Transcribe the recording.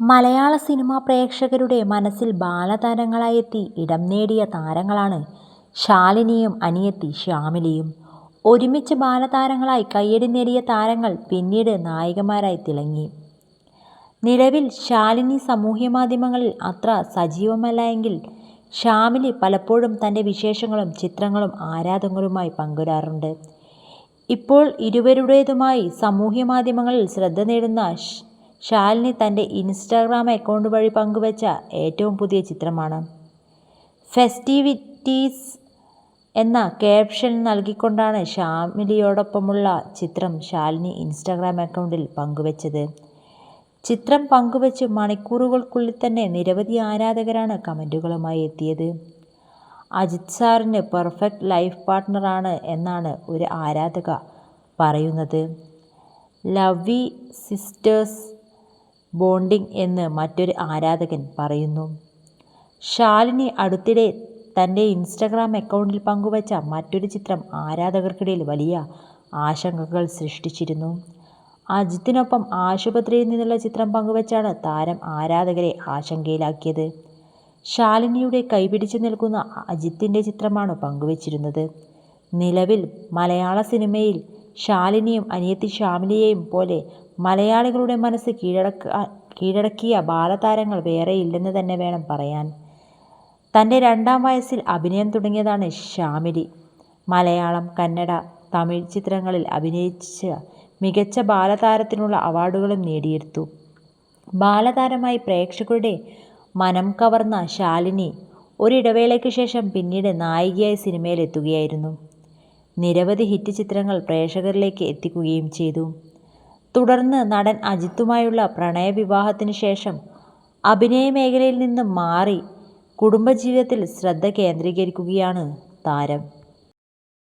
മലയാള cinema പ്രേക്ഷകരുടെ മനസ്സിൽ ബാലതാരങ്ങളായെത്തി ഇടം നേടിയ താരങ്ങളാണ് ശാലിനിയും അനിയത്തി ശ്യാമിലിയും. ഒരുമിച്ച് ബാലതാരങ്ങളായി കയ്യടി നേടിയ താരങ്ങൾ പിന്നീട് നായികമാരായി തിളങ്ങി. നിലവിൽ ശാലിനി സാമൂഹ്യ മാധ്യമങ്ങളിൽ അത്ര സജീവമല്ല എങ്കിൽ ശ്യാമിലി പലപ്പോഴും തന്റെ വിശേഷങ്ങളും ചിത്രങ്ങളും ആരാധകരുമായി പങ്കിടാറുണ്ട്. ഇപ്പോൾ ഇരുവരുടേതുമായി സാമൂഹ്യ മാധ്യമങ്ങളിൽ ശ്രദ്ധ നേടുന്ന ശാലിനി തന്റെ ഇൻസ്റ്റാഗ്രാം അക്കൗണ്ട് വഴി പങ്കുവച്ച ഏറ്റവും പുതിയ ചിത്രമാണ്. ഫെസ്റ്റിവിറ്റീസ് എന്ന ക്യാപ്ഷൻ നൽകിക്കൊണ്ടാണ് ഷാമിലിയോടൊപ്പമുള്ള ചിത്രം ശാലിനി ഇൻസ്റ്റാഗ്രാം അക്കൗണ്ടിൽ പങ്കുവച്ചത്. ചിത്രം പങ്കുവച്ച് മണിക്കൂറുകൾക്കുള്ളിൽ തന്നെ നിരവധി ആരാധകരാണ് കമന്റുകളുമായി എത്തിയത്. അജിത് സാറിന് പെർഫെക്റ്റ് ലൈഫ് പാർട്ട്ണറാണ് എന്നാണ് ഒരു ആരാധക പറയുന്നത്. ലവ്വി സിസ്റ്റേഴ്സ് ബോണ്ടിങ് എന്ന് മറ്റൊരു ആരാധകൻ പറയുന്നു. ശാലിനി അടുത്തിടെ തന്റെ ഇൻസ്റ്റഗ്രാം അക്കൗണ്ടിൽ പങ്കുവച്ച മറ്റൊരു ചിത്രം ആരാധകർക്കിടയിൽ വലിയ ആശങ്കകൾ സൃഷ്ടിച്ചിരുന്നു. അജിത്തിനൊപ്പം ആശുപത്രിയിൽ നിന്നുള്ള ചിത്രം പങ്കുവച്ചാണ് താരം ആരാധകരെ ആശങ്കയിലാക്കിയത്. ശാലിനിയുടെ കൈപിടിച്ച് നിൽക്കുന്ന അജിത്തിന്റെ ചിത്രമാണ് പങ്കുവച്ചിരുന്നത്. നിലവിൽ മലയാള സിനിമയിൽ ശാലിനിയെയും അനിയത്തി ശ്യാമിലിയെയും പോലെ മലയാളികളുടെ മനസ്സ് കീഴടക്ക കീഴടക്കിയ ബാലതാരങ്ങൾ വേറെയില്ലെന്ന് തന്നെ വേണം പറയാൻ. തന്റെ രണ്ടാം വയസ്സിൽ അഭിനയം തുടങ്ങിയതാണ് ശ്യാമിലി. മലയാളം, കന്നഡ, തമിഴ് ചിത്രങ്ങളിൽ അഭിനയിച്ച മികച്ച ബാലതാരത്തിനുള്ള അവാർഡുകളും നേടിയെടുത്തു. ബാലതാരമായി പ്രേക്ഷകരുടെ മനം കവർന്ന ശാലിനി ഒരിടവേളയ്ക്ക് ശേഷം പിന്നീട് നായികയായി സിനിമയിലെത്തുകയായിരുന്നു. നിരവധി ഹിറ്റ് ചിത്രങ്ങൾ പ്രേക്ഷകരിലേക്ക് എത്തിക്കുകയും ചെയ്തു. തുടർന്ന് നടൻ അജിത്തുമായുള്ള പ്രണയവിവാഹത്തിന് ശേഷം അഭിനയ മേഖലയിൽ നിന്ന് മാറി കുടുംബജീവിതത്തിൽ ശ്രദ്ധ കേന്ദ്രീകരിക്കുകയാണ് താരം.